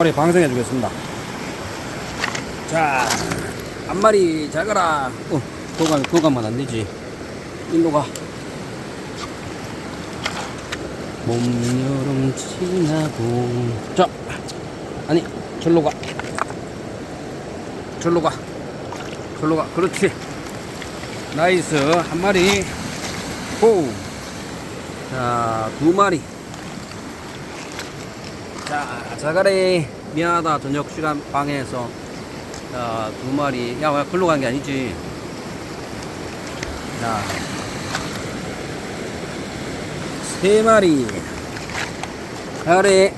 머리 방생해 주겠습니다. 자, 한 마리 잘 가라. 어, 도감, 도감만 안 되지. 일로 가. 봄, 여름 지나고. 자, 아니, 절로 가. 절로 가. 절로 가. 그렇지. 나이스. 한 마리. 호. 자, 두 마리. 자, 자가래 미안하다. 저녁 시간 방해해서 자, 두 마리. 야, 왜 글로 간 게 아니지. 자, 세 마리. 자가래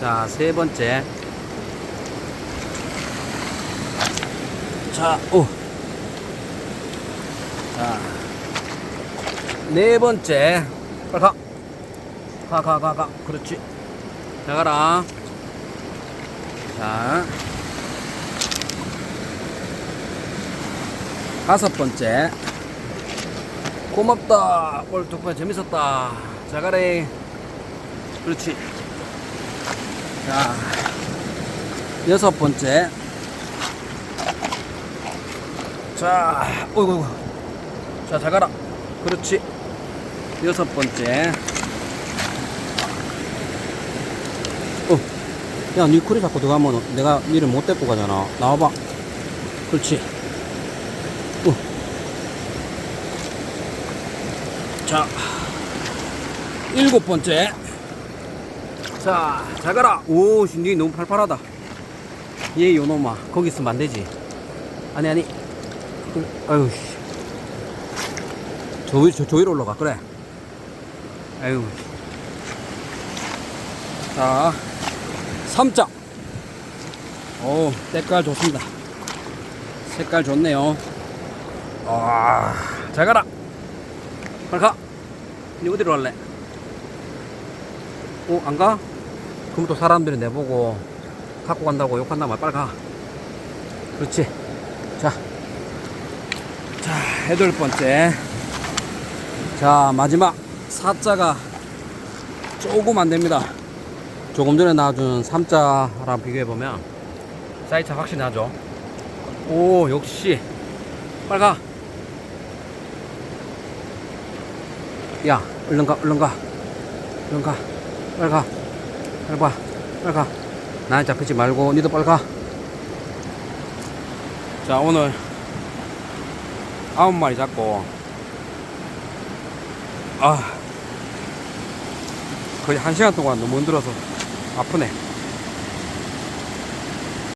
자, 세 번째. 자, 오. 자, 네 번째. 빨리 가 가, 가, 가, 가. 그렇지. 자, 가라. 자. 다섯 번째. 고맙다. 덕분에 재밌었다. 자, 가래. 그렇지. 자. 여섯 번째. 자, 어이구. 자, 잘 가라. 그렇지. 여섯 번째. 야, 니 쿨이 자꾸 들어가면 내가 니를 못 데리고 가잖아. 나와봐. 그렇지. 어. 자. 일곱 번째. 자, 잘 가라. 오, 씨, 니 너무 팔팔하다. 얘, 요놈아. 거기 있으면 안 되지. 아니, 아니. 그, 아유, 씨. 저, 위- 저, 저 위로 올라가. 그래. 아유. 자, 3장. 오, 색깔 좋습니다. 색깔 좋네요. 아, 잘 가라. 빨리 가. 니 어디로 갈래? 어, 안 가? 그럼 또 사람들이 내보고 갖고 간다고 욕한단 말 빨리 가. 그렇지. 자. 자, 여덟 번째. 자, 마지막. 사자가 조금 안 됩니다. 조금 전에 나와준 3자랑 비교해보면 사이즈 확실히 나죠? 오 역시. 빨리 가. 야 얼른 가 얼른 가. 얼른 가. 빨리 가. 빨리 가 빨리 가. 나한테 잡히지 말고 니도 빨리 가자 오늘 아홉 마리 잡고. 아. 거의 한 시간 동안 너무 힘들어서 아프네.